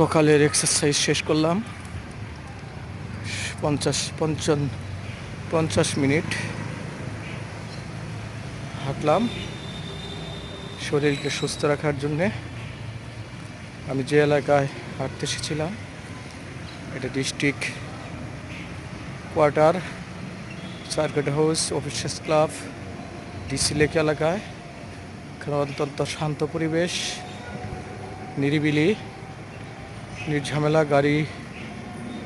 সকালের এক্সারসাইজ শেষ করলাম। পঞ্চাশ, পঞ্চান, পঞ্চাশ মিনিট হাঁটলাম শরীরকে সুস্থ রাখার জন্যে। আমি যে এলাকায় হাঁটতে এসেছিলাম, এটা district quarter circuit house officers club DC lake এলাকায়। এখানে অত্যন্ত শান্ত পরিবেশ, নিরিবিলি। নির্ঝামেলা, গাড়ি,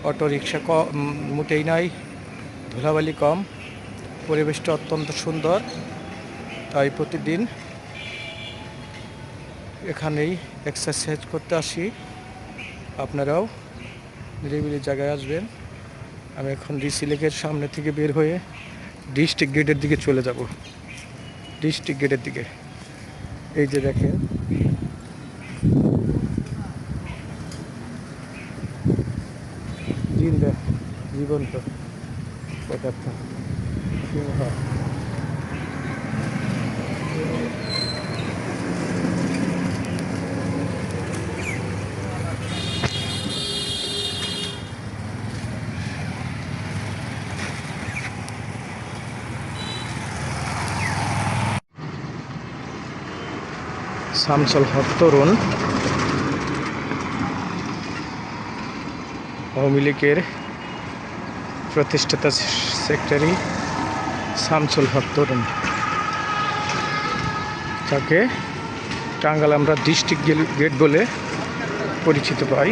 অটো, রিক্সা কম মোটেই নাই। ধুলাবালি কম। পরিবেশটা অত্যন্ত সুন্দর। তাই প্রতিদিন এখানেই এক্সারসাইজ করতে আসি। আপনারাও নিরিবিলি জায়গায় আসবেন। আমি এখন ডিসি লেকের সামনে থেকে বের হয়ে ডিস্ট্রিক্ট গেটের দিকে চলে যাব। ডিস্ট্রিক্ট গেটের দিকে। এই যে দেখেন জীবন্ত। পদার্থ সিংহ। শামসুল হক তরুণ। আওয়ামী লীগের প্রতিষ্ঠাতা সেক্রেটারি শামসুল হক তরুণ। তাকে টাঙ্গাল আমরা ডিস্ট্রিক্ট গেট বলে পরিচিত পাই।